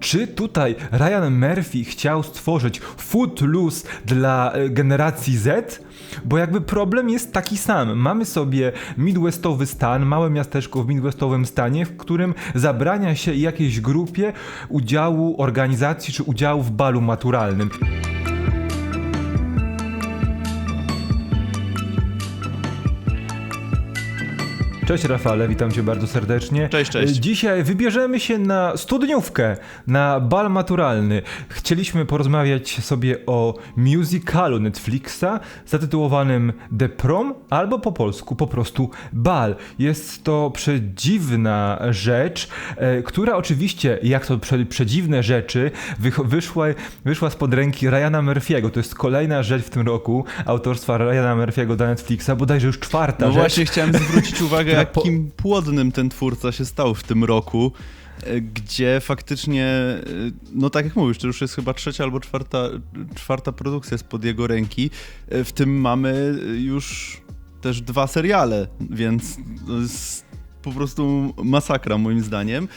Czy tutaj Ryan Murphy chciał stworzyć Footloose dla e, generacji Z? Bo jakby problem jest taki sam. Mamy sobie midwestowy stan, małe miasteczko w midwestowym stanie, w którym zabrania się jakiejś grupie udziału organizacji czy udziału w balu maturalnym. Cześć Rafale, witam cię bardzo serdecznie. Cześć, cześć. Dzisiaj wybierzemy się na studniówkę, na bal maturalny. Chcieliśmy porozmawiać sobie o musicalu Netflixa zatytułowanym The Prom albo po polsku po prostu bal. Jest to przedziwna rzecz, e, która oczywiście, jak to prze, przedziwne rzeczy, wyszła, wyszła spod ręki Ryana Murphy'ego. To jest kolejna rzecz w tym roku autorstwa Ryana Murphy'ego dla Netflixa, bodajże już czwarta No rzecz. właśnie chciałem zwrócić uwagę, po- jakim płodnym ten twórca się stał w tym roku, e, gdzie faktycznie, e, no tak jak mówisz, to już jest chyba trzecia albo czwarta, czwarta produkcja spod jego ręki. E, W tym mamy już też dwa seriale, więc to jest po prostu masakra moim zdaniem.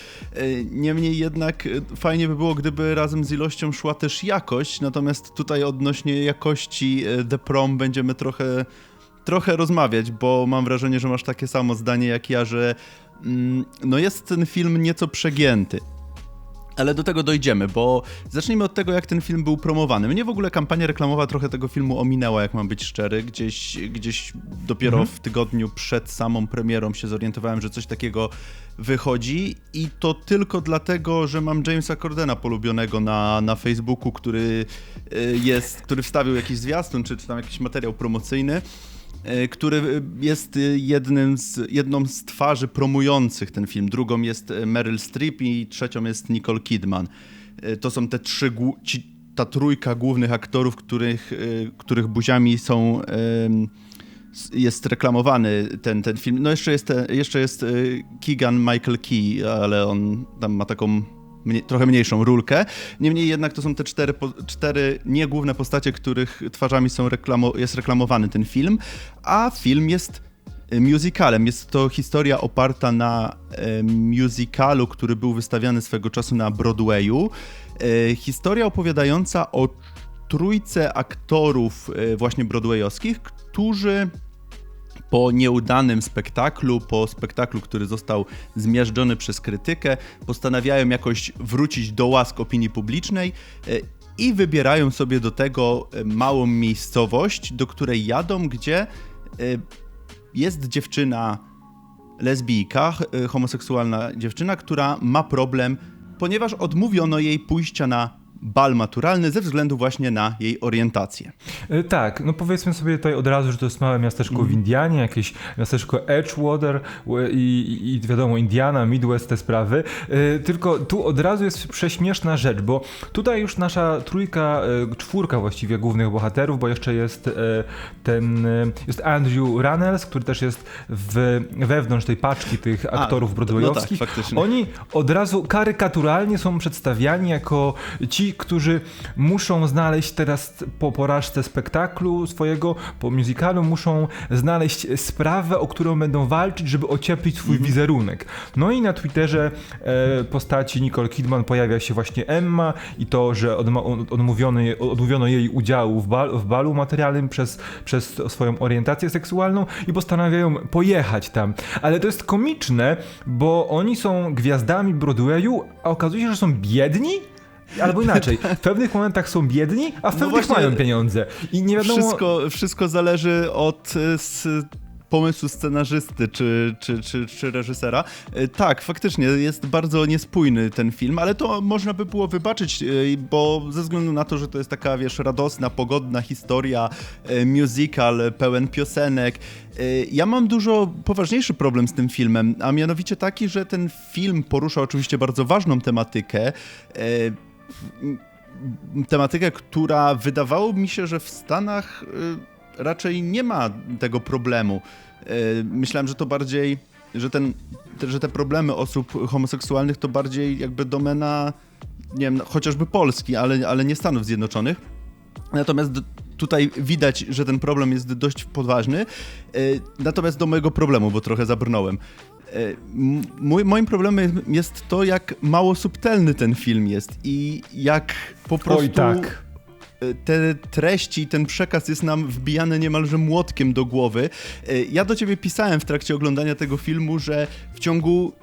Niemniej jednak fajnie by było, gdyby razem z ilością szła też jakość, natomiast tutaj odnośnie jakości The Prom będziemy trochę trochę rozmawiać, bo mam wrażenie, że masz takie samo zdanie jak ja, że mm, no jest ten film nieco przegięty. Ale do tego dojdziemy, bo zacznijmy od tego, jak ten film był promowany. Mnie w ogóle kampania reklamowa trochę tego filmu ominęła, jak mam być szczery. Gdzieś, gdzieś dopiero Mhm. w tygodniu przed samą premierą się zorientowałem, że coś takiego wychodzi i to tylko dlatego, że mam Jamesa Cordena polubionego na, na Facebooku, który y, jest, który wstawił jakiś zwiastun, czy, czy tam jakiś materiał promocyjny który e, jest e, jednym z, jedną z twarzy promujących ten film. Drugą jest e, Meryl Streep i trzecią jest Nicole Kidman. To są te trzy, ci, ta trójka głównych aktorów, których, których buziami są... jest reklamowany ten, ten film. No jeszcze jest, jeszcze jest Keegan Michael Key, ale on tam ma taką trochę mniejszą rulkę. Niemniej jednak to są te cztery, cztery niegłówne postacie, których twarzami są reklamo, jest reklamowany ten film, a film jest e, musicalem. Jest to historia oparta na e, musicalu, który był wystawiany swego czasu na Broadwayu. E, historia opowiadająca o trójce aktorów e, właśnie broadwayowskich, którzy po nieudanym spektaklu, po spektaklu, który został zmiażdżony przez krytykę, postanawiają jakoś wrócić do łask opinii publicznej e, i wybierają sobie do tego e, małą miejscowość, do której jadą, gdzie e, jest dziewczyna lesbijka, homoseksualna dziewczyna, która ma problem, ponieważ odmówiono jej pójścia na bal maturalny ze względu właśnie na jej orientację. E, Tak, no powiedzmy sobie tutaj od razu, że to jest małe miasteczko Mhm. w Indianie, jakieś miasteczko Edgewater e, i, i, wiadomo Indiana, Midwest, te sprawy. E, Tylko tu od razu jest prześmieszna rzecz, bo tutaj już nasza trójka, czwórka właściwie głównych bohaterów, bo jeszcze jest ten, jest Andrew Runnels, który też jest w, wewnątrz tej paczki tych A, aktorów no broadwayowskich. tak, faktycznie. Oni od razu karykaturalnie są przedstawiani jako ci, którzy muszą znaleźć teraz po porażce spektaklu swojego, po musicalu, muszą znaleźć sprawę, o którą będą walczyć, żeby ocieplić swój Mhm. wizerunek. No i na Twitterze e, postaci Nicole Kidman pojawia się właśnie Emma i to, że odma- od- odmówiono, jej, odmówiono jej udziału w, bal, w balu materialnym przez, przez swoją orientację seksualną i postanawiają pojechać tam. Ale to jest komiczne, bo oni są gwiazdami Broadwayu, a okazuje się, że są biedni? Albo inaczej, w pewnych momentach są biedni, a w No pewnych właśnie, mają pieniądze. I nie wiadomo... Wszystko, wszystko zależy od y, s, pomysłu scenarzysty czy, czy, czy, czy reżysera. Y, Tak, faktycznie jest bardzo niespójny ten film, ale to można by było wybaczyć, y, bo ze względu na to, że to jest taka, wiesz, radosna, pogodna historia, musical, pełen piosenek. Ja mam dużo poważniejszy problem z tym filmem, a mianowicie taki, że ten film porusza oczywiście bardzo ważną tematykę. Tematykę, która wydawało mi się, że w Stanach y, raczej nie ma tego problemu. Y, myślałem, że to bardziej, że, ten, te, że te problemy osób homoseksualnych to bardziej jakby domena, nie wiem, chociażby Polski, ale, ale nie Stanów Zjednoczonych. Natomiast tutaj widać, że ten problem jest dość poważny. Y, Natomiast do mojego problemu, bo trochę zabrnąłem. Mój, moim problemem jest to, jak mało subtelny ten film jest i jak po prostu Oj tak. e, te treści, ten przekaz jest nam wbijany niemalże młotkiem do głowy. E, Ja do ciebie pisałem w trakcie oglądania tego filmu, że w ciągu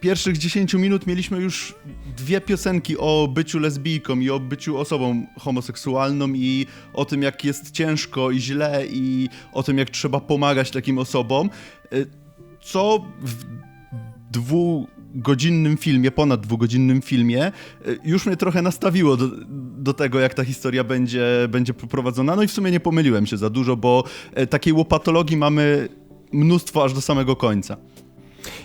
pierwszych 10 minut mieliśmy już dwie piosenki o byciu lesbijką i o byciu osobą homoseksualną i o tym, jak jest ciężko i źle i o tym, jak trzeba pomagać takim osobom, y, co w dwugodzinnym filmie, ponad dwugodzinnym filmie, y, już mnie trochę nastawiło do, do tego, jak ta historia będzie, będzie poprowadzona. No i w sumie nie pomyliłem się za dużo, bo y, takiej łopatologii mamy mnóstwo aż do samego końca.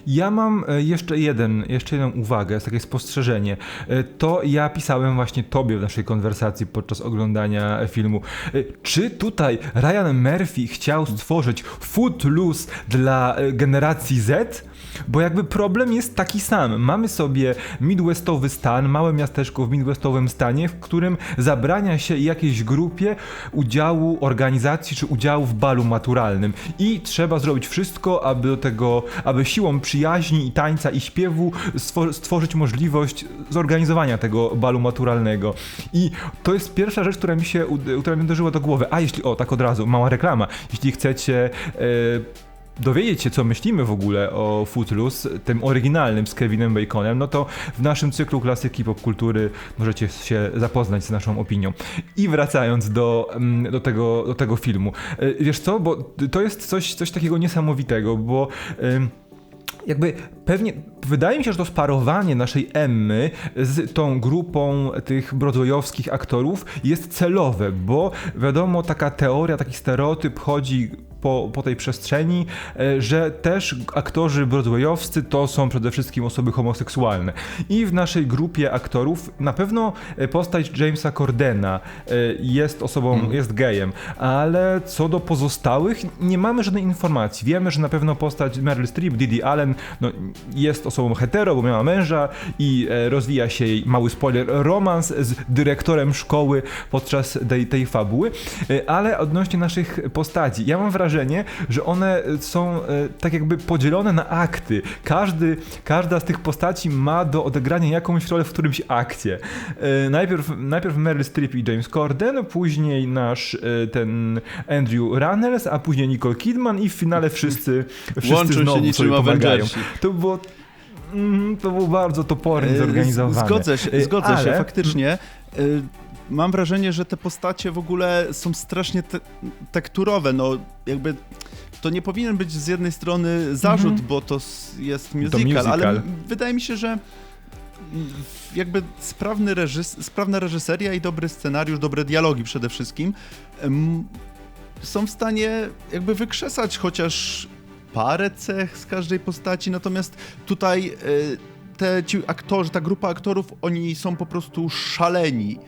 Ja mam e, jeszcze jeden, jeszcze jedną uwagę, takie spostrzeżenie. E, To ja pisałem właśnie tobie w naszej konwersacji podczas oglądania filmu. E, Czy tutaj Ryan Murphy chciał stworzyć Footloose dla generacji Z? Bo jakby problem jest taki sam. Mamy sobie midwestowy stan, małe miasteczko w midwestowym stanie, w którym zabrania się jakiejś grupie udziału organizacji czy udziału w balu maturalnym. I trzeba zrobić wszystko, aby do tego, aby siłą przyjaźni i tańca i śpiewu stwo- stworzyć możliwość zorganizowania tego balu maturalnego. I to jest pierwsza rzecz, która mi się, która mi uderzyła do głowy. A jeśli, o tak od razu, mała reklama. Jeśli chcecie... E, dowiedzieć się, co myślimy w ogóle o Footloose, tym oryginalnym z Kevinem Baconem, no to w naszym cyklu klasyki popkultury możecie się zapoznać z naszą opinią. I wracając do, mm, do, tego, do tego filmu. E, Wiesz co, bo to jest coś, coś takiego niesamowitego, bo... jakby pewnie wydaje mi się, że to sparowanie naszej Emmy z tą grupą tych broadwayowskich aktorów jest celowe, bo wiadomo, taka teoria, taki stereotyp chodzi po, po tej przestrzeni, e, że też aktorzy broadwayowscy to są przede wszystkim osoby homoseksualne. I w naszej grupie aktorów na pewno e, postać Jamesa Cordena e, jest osobą, jest gejem, ale co do pozostałych nie mamy żadnej informacji. Wiemy, że na pewno postać Meryl Streep, Didi Allen no, jest osobą hetero, bo miała męża i rozwija się jej, mały spoiler, romans z dyrektorem szkoły podczas tej, tej fabuły, ale odnośnie naszych postaci, ja mam wrażenie, że one są e, tak jakby podzielone na akty. Każdy, każda z tych postaci ma do odegrania jakąś rolę w którymś akcie. E, Najpierw, najpierw Meryl Streep i James Corden, później nasz e, ten Andrew Runnels, a później Nicole Kidman i w finale wszyscy, wszyscy Łączą się znowu niczym sobie pomagają. To było mm, to było bardzo topornie zorganizowane. Zgodzę się, zgodzę się, ale- faktycznie. Mam wrażenie, że te postacie w ogóle są strasznie te tekturowe, no jakby to nie powinien być z jednej strony zarzut, Mhm. bo to jest musical, musical. ale wydaje mi się, że jakby sprawny reżys sprawna reżyseria i dobry scenariusz, dobre dialogi przede wszystkim są w stanie jakby wykrzesać chociaż parę cech z każdej postaci, natomiast tutaj e, te ci aktorzy, ta grupa aktorów, oni są po prostu szaleni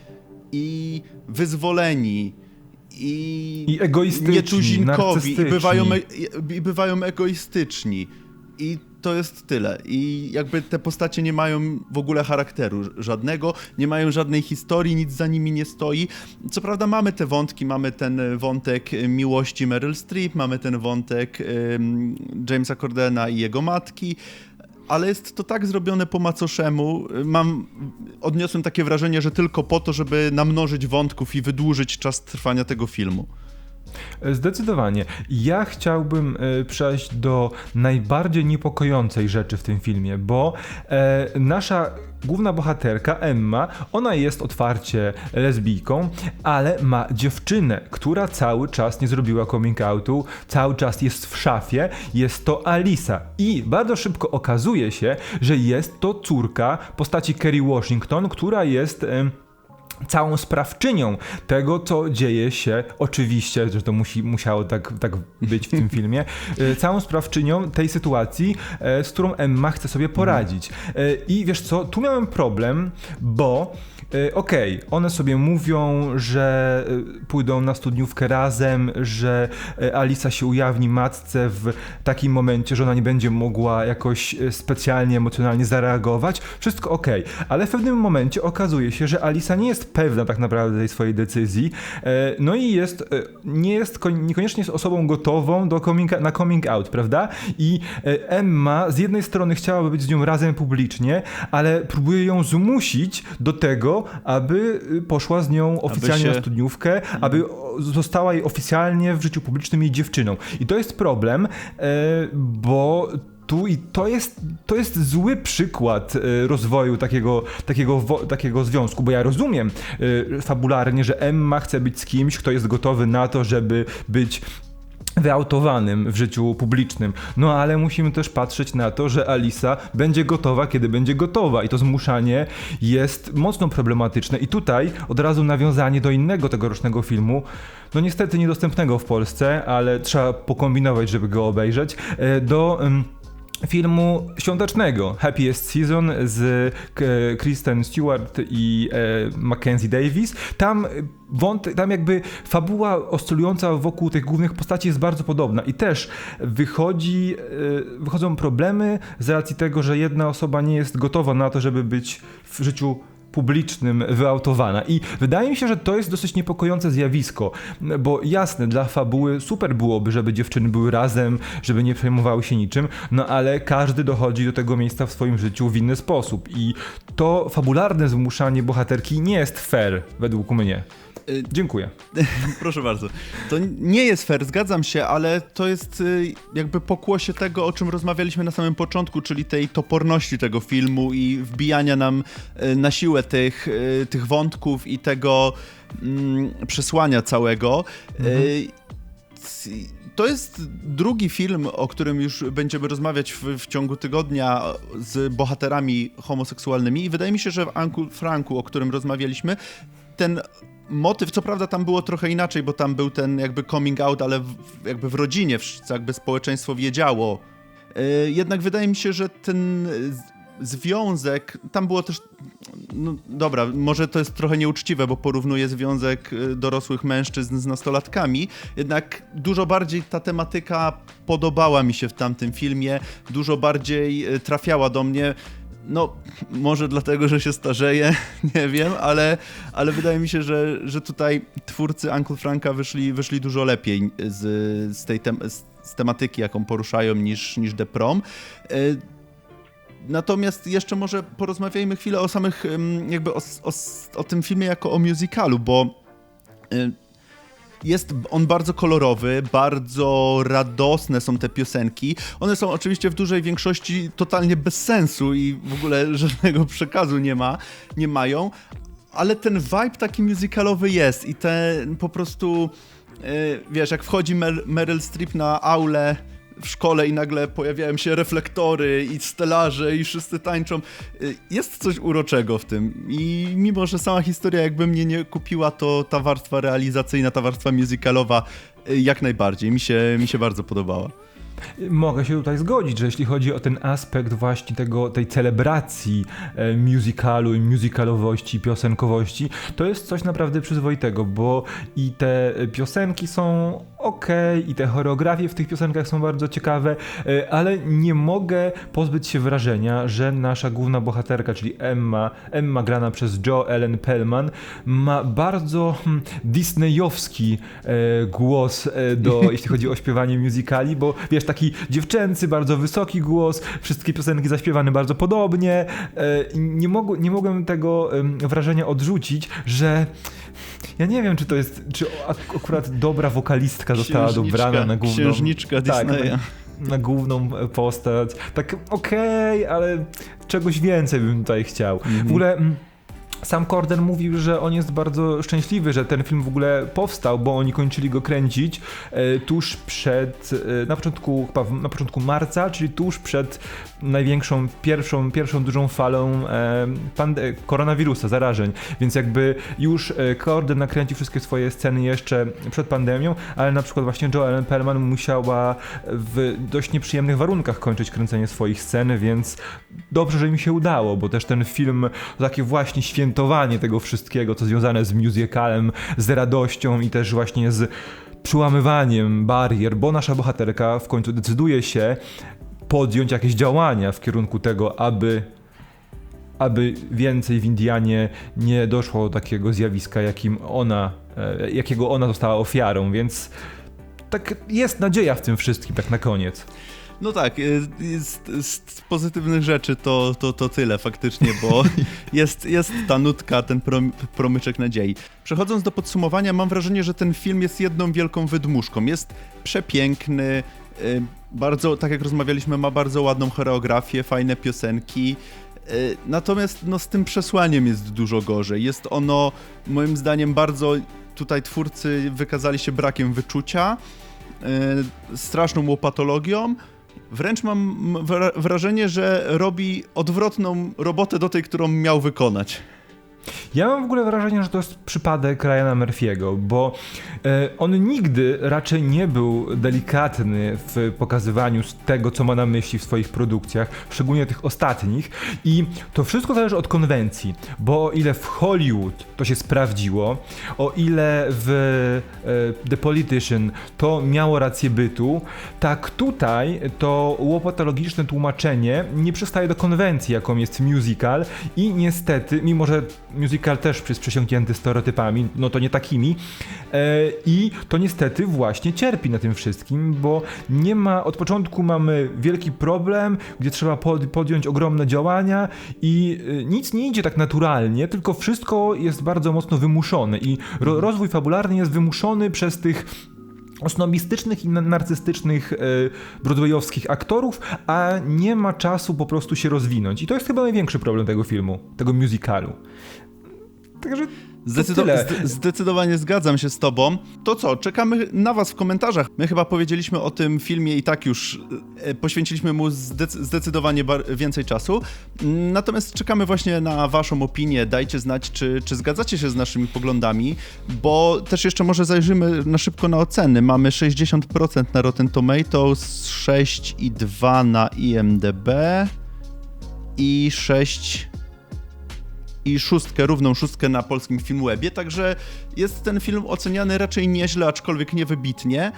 i wyzwoleni i, I egoistyczni, nietuzinkowi i bywają, e- i bywają egoistyczni i to jest tyle. I jakby te postacie nie mają w ogóle charakteru żadnego, nie mają żadnej historii, nic za nimi nie stoi. Co prawda mamy te wątki, mamy ten wątek miłości Meryl Streep, mamy ten wątek em, Jamesa Cordena i jego matki, ale jest to tak zrobione po macoszemu. Mam, odniosłem takie wrażenie, że tylko po to, żeby namnożyć wątków i wydłużyć czas trwania tego filmu. Zdecydowanie. Ja chciałbym e, przejść do najbardziej niepokojącej rzeczy w tym filmie, bo e, nasza główna bohaterka, Emma, ona jest otwarcie lesbijką, ale ma dziewczynę, która cały czas nie zrobiła coming outu, cały czas jest w szafie, jest to Alisa. I bardzo szybko okazuje się, że jest to córka postaci Kerry Washington, która jest... całą sprawczynią tego, co dzieje się, oczywiście, że to musi, musiało tak, tak być w tym filmie, e, całą sprawczynią tej sytuacji, e, z którą Emma chce sobie poradzić. E, I wiesz co, tu miałem problem, bo e, Okej, one sobie mówią, że e, pójdą na studniówkę razem, że e, Alisa się ujawni matce w takim momencie, że ona nie będzie mogła jakoś specjalnie emocjonalnie zareagować. Wszystko okej, ale w pewnym momencie okazuje się, że Alisa nie jest pewna tak naprawdę tej swojej decyzji. No i jest, nie jest, ko- niekoniecznie jest osobą gotową do coming, na coming out, prawda? I Emma z jednej strony chciałaby być z nią razem publicznie, ale próbuje ją zmusić do tego, aby y, poszła z nią oficjalnie się- na studniówkę, aby o- została jej oficjalnie w życiu publicznym jej dziewczyną. I to jest problem, e, bo tu i to jest, to jest zły przykład e, rozwoju takiego, takiego, takiego związku, bo ja rozumiem e, fabularnie, że Emma chce być z kimś, kto jest gotowy na to, żeby być wyautowanym w życiu publicznym. No ale musimy też patrzeć na to, że Alisa będzie gotowa, kiedy będzie gotowa i to zmuszanie jest mocno problematyczne. I tutaj od razu nawiązanie do innego tegorocznego filmu, no niestety niedostępnego w Polsce, ale trzeba pokombinować, żeby go obejrzeć, e, do... filmu świątecznego Happiest Season z Kristen Stewart i e, Mackenzie Davis. Tam tam jakby fabuła oscylująca wokół tych głównych postaci jest bardzo podobna i też wychodzi, e, wychodzą problemy z racji tego, że jedna osoba nie jest gotowa na to, żeby być w życiu publicznym wyautowana. I wydaje mi się, że to jest dosyć niepokojące zjawisko, bo jasne, dla fabuły super byłoby, żeby dziewczyny były razem, żeby nie przejmowały się niczym, no ale każdy dochodzi do tego miejsca w swoim życiu w inny sposób i to fabularne zmuszanie bohaterki nie jest fair, według mnie. Y, Dziękuję. Proszę bardzo. To nie jest fair, zgadzam się, ale to jest y, jakby pokłosie tego, o czym rozmawialiśmy na samym początku, czyli tej toporności tego filmu i wbijania nam y, na siłę tych, tych wątków i tego mm, przesłania całego. C- To jest drugi film, o którym już będziemy rozmawiać w, w ciągu tygodnia z bohaterami homoseksualnymi i wydaje mi się, że w Uncle Franku, o którym rozmawialiśmy, ten motyw, co prawda tam było trochę inaczej, bo tam był ten jakby coming out, ale w, jakby w rodzinie, wszyscy jakby społeczeństwo wiedziało. Yy, jednak wydaje mi się, że ten związek, tam było też, no dobra, może to jest trochę nieuczciwe, bo porównuję związek y, dorosłych mężczyzn z nastolatkami, jednak dużo bardziej ta tematyka podobała mi się w tamtym filmie, dużo bardziej y, trafiała do mnie. No, może dlatego, że się starzeję, nie wiem, ale, ale wydaje mi się, że, że tutaj twórcy Uncle Franka wyszli, wyszli dużo lepiej z, z tej tem z, tematyki, jaką poruszają, niż, niż The Prom. Y, Natomiast jeszcze może porozmawiajmy chwilę o samych, jakby o, o, o tym filmie jako o musicalu, bo y, jest on bardzo kolorowy, bardzo radosne są te piosenki. One są oczywiście w dużej większości totalnie bez sensu i w ogóle żadnego przekazu nie ma, nie mają, ale ten vibe taki musicalowy jest i ten po prostu, y, wiesz, jak wchodzi Mer Meryl Streep na aulę w szkole i nagle pojawiają się reflektory i stelarze i wszyscy tańczą. Y, Jest coś uroczego w tym i mimo, że sama historia jakby mnie nie kupiła, to ta warstwa realizacyjna, ta warstwa musicalowa y, jak najbardziej. Mi się, mi się bardzo podobała. Mogę się tutaj zgodzić, że jeśli chodzi o ten aspekt właśnie tego, tej celebracji e, musicalu i musicalowości, piosenkowości, to jest coś naprawdę przyzwoitego, bo i te piosenki są ok, i te choreografie w tych piosenkach są bardzo ciekawe, e, ale nie mogę pozbyć się wrażenia, że nasza główna bohaterka, czyli Emma, Emma grana przez Joe Ellen Pellman, ma bardzo hmm, disneyowski e, głos e, do, jeśli chodzi o śpiewanie musicali, bo wiesz, taki dziewczęcy, bardzo wysoki głos, wszystkie piosenki zaśpiewane bardzo podobnie. Nie, mogu, nie mogłem tego wrażenia odrzucić, że ja nie wiem, czy to jest, czy ak- akurat dobra wokalistka została Księżniczka- dobrana na główną... księżniczka tak, Disneya. na, na główną postać. Tak, okej, ale czegoś więcej bym tutaj chciał. W ogóle... mm, Sam Corden mówił, że on jest bardzo szczęśliwy, że ten film w ogóle powstał, bo oni kończyli go kręcić e, tuż przed, e, na początku, na początku marca, czyli tuż przed największą, pierwszą, pierwszą dużą falą e, pande- koronawirusa, zarażeń. Więc jakby już e, Corden nakręcił wszystkie swoje sceny jeszcze przed pandemią, ale na przykład właśnie Joellen Perlman musiała w dość nieprzyjemnych warunkach kończyć kręcenie swoich scen, więc dobrze, że mi się udało, bo też ten film takie właśnie świętowanie tego wszystkiego, co związane z musicalem, z radością i też właśnie z przełamywaniem barier, bo nasza bohaterka w końcu decyduje się podjąć jakieś działania w kierunku tego, aby aby więcej w Indianie nie doszło do takiego zjawiska, jakim ona, e, jakiego ona została ofiarą, więc tak jest nadzieja w tym wszystkim, tak na koniec. No tak, y, z, z pozytywnych rzeczy to, to, to tyle faktycznie, bo jest, jest ta nutka, ten prom, promyczek nadziei. Przechodząc do podsumowania, mam wrażenie, że ten film jest jedną wielką wydmuszką. Jest przepiękny, bardzo, tak jak rozmawialiśmy, ma bardzo ładną choreografię, fajne piosenki. y, Natomiast no, z tym przesłaniem jest dużo gorzej. Jest ono, moim zdaniem, bardzo. Tutaj twórcy wykazali się brakiem wyczucia, y, straszną łopatologią. Wręcz mam wra- wrażenie, że robi odwrotną robotę do tej, którą miał wykonać. Ja mam w ogóle wrażenie, że to jest przypadek Ryana Murphy'ego, bo e, on nigdy raczej nie był delikatny w pokazywaniu tego, co ma na myśli w swoich produkcjach, szczególnie tych ostatnich. I to wszystko zależy od konwencji, bo o ile w Hollywood to się sprawdziło, o ile w e, The Politician to miało rację bytu, tak tutaj to łopatologiczne tłumaczenie nie przystaje do konwencji, jaką jest musical i niestety, mimo że musical też jest przesiąknięty stereotypami, no to nie takimi, e, i to niestety właśnie cierpi na tym wszystkim, bo nie ma, od początku mamy wielki problem, gdzie trzeba pod, podjąć ogromne działania i e, nic nie idzie tak naturalnie, tylko wszystko jest bardzo mocno wymuszone i ro, rozwój fabularny jest wymuszony przez tych osnobistycznych i na- narcystycznych e, broadwayowskich aktorów, a nie ma czasu po prostu się rozwinąć. I to jest chyba największy problem tego filmu, tego musicalu. Także zdecydowanie zgadzam się z tobą. To co, czekamy na was w komentarzach. My chyba powiedzieliśmy o tym filmie i tak już e, poświęciliśmy mu zdec- zdecydowanie więcej czasu. Natomiast czekamy właśnie na waszą opinię. Dajcie znać, czy, czy zgadzacie się z naszymi poglądami, bo też jeszcze może zajrzymy na szybko na oceny. Mamy 60% na Rotten Tomatoes, 6,2 na IMDb i 6 i szóstkę, równą szóstkę na polskim Filmwebie, także jest ten film oceniany raczej nieźle, aczkolwiek niewybitnie.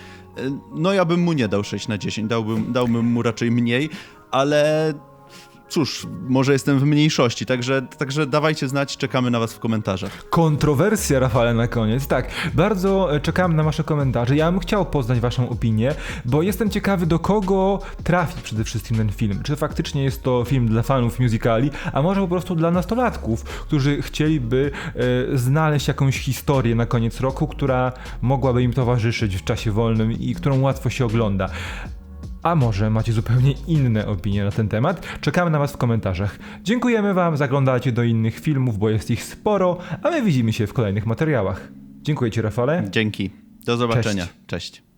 No ja bym mu nie dał 6 na 10, dałbym, dałbym mu raczej mniej, ale cóż, może jestem w mniejszości, także, także dawajcie znać, czekamy na was w komentarzach. Kontrowersja, Rafale, na koniec. Tak, bardzo e, czekam na wasze komentarze. Ja bym chciał poznać waszą opinię, bo jestem ciekawy, do kogo trafi przede wszystkim ten film. Czy faktycznie jest to film dla fanów musicali, a może po prostu dla nastolatków, którzy chcieliby e, znaleźć jakąś historię na koniec roku, która mogłaby im towarzyszyć w czasie wolnym i którą łatwo się ogląda. A może macie zupełnie inne opinie na ten temat? Czekamy na Was w komentarzach. Dziękujemy Wam, zaglądajcie do innych filmów, bo jest ich sporo, a my widzimy się w kolejnych materiałach. Dziękuję Ci, Rafale. Dzięki, do zobaczenia, cześć.